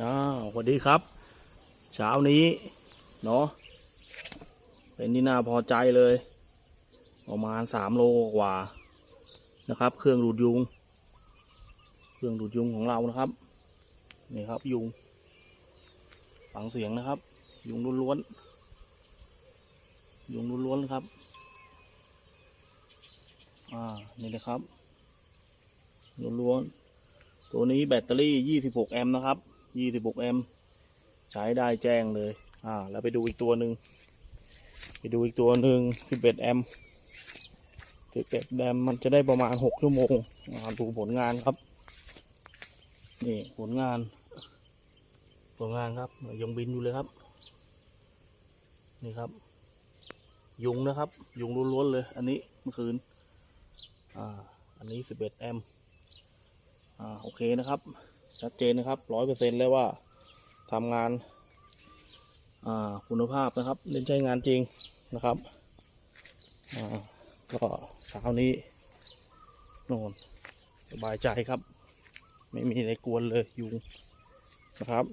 อ่าสวัสดีครับ เช้านี้เนาะเป็นที่น่าพอใจเลย ประมาณสามโลกว่านะครับ เครื่องดูดยุง เครื่องดูดยุงของเรานะครับนี่ครับยุงฟังเสียงนะครับ ยุงล้วนๆยุงล้วนๆครับอ่านี่นะครับล้วนๆตัวนี้แบตเตอรี่ 26 แอมป์นะครับ 26 แอมป์ใช้ได้แจ้งเลย อ่า แล้วไปดูอีกตัวหนึ่ง ไปดูอีกตัวหนึ่ง11 แอมป์11 แอมป์มันจะได้ประมาณ 6 ชั่วโมงอ่าดูผลงานครับ นี่ผลงาน ผลงานครับ ยังบินอยู่เลยครับ นี่ครับ ยุงนะครับ ยุงล้วนๆเลย อันนี้เมื่อคืน อ่า อันนี้ 11 แอมป์อ่า โอเคนะครับ ชัดเจนนะครับร้อยเปอร์เซ็นต์เลยว่าทำงานคุณภาพนะครับเล่นใช้งานจริงนะครับก็เช้านี้โน่นสบายใจครับ ไม่มีอะไรกวนเลยยุงนะครับ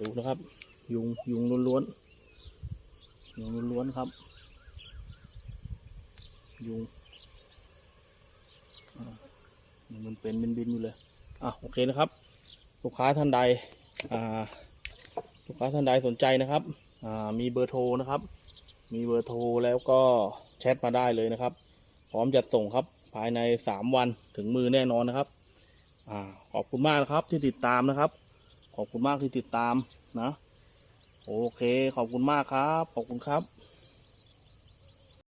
ดูนะครับ ยุงยุงล้วนๆยุงล้วนๆครับ ยุง มันเป็นบินบินอยู่เลยอะโอเคนะครับ ลูกค้าท่านใดอ่าลูกค้าท่านใดสนใจนะครับอ่ามีเบอร์โทรนะครับ มีเบอร์โทรแล้วก็แชทมาได้เลยนะครับ พร้อมจัดส่งครับภายในสามวันถึงมือแน่นอนนะครับอ่าขอบคุณมากนะครับที่ติดตามนะครับ ขอบคุณมากที่ติดตามนะ โอเค ขอบคุณมากครับ ขอบคุณครับ